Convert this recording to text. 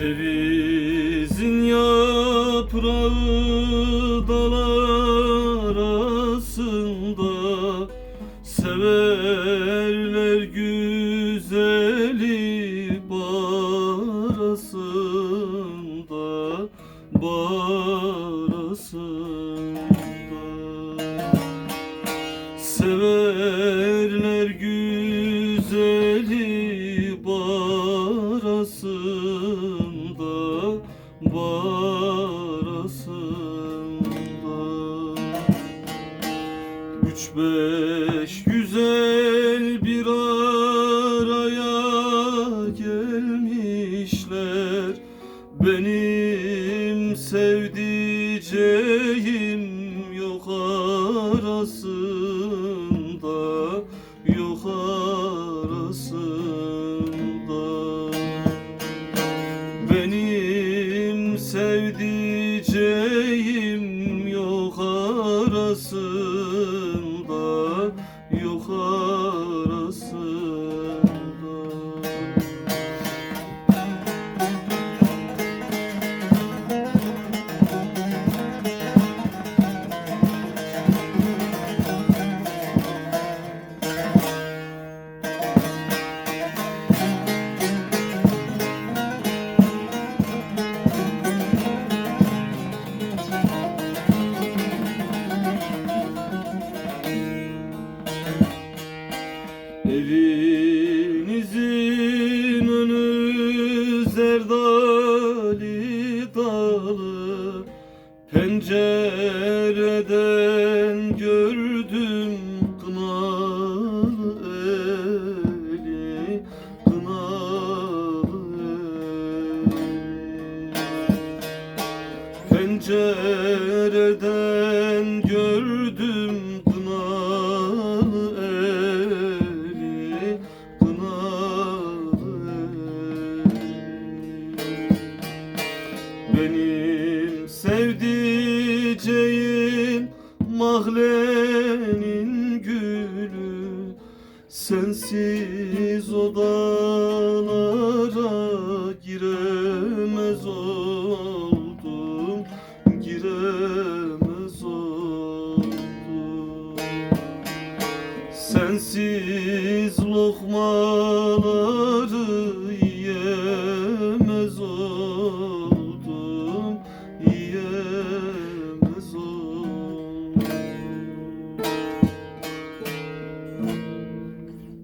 Cevizin yaprağı dalar arasında. Severler güzeli barasında Barasında Üç beş güzel bir araya gelmişler. Benim sevdiceğim yok arasında Yok arasında. Benim sevdiceğim Evinizin önü zerdali dalı Pencereden gördüm kınalı eli Kınalı eli. Pencereden gördüm Sensiz odalara giremez oldum Giremez oldum. Sensiz lokmalar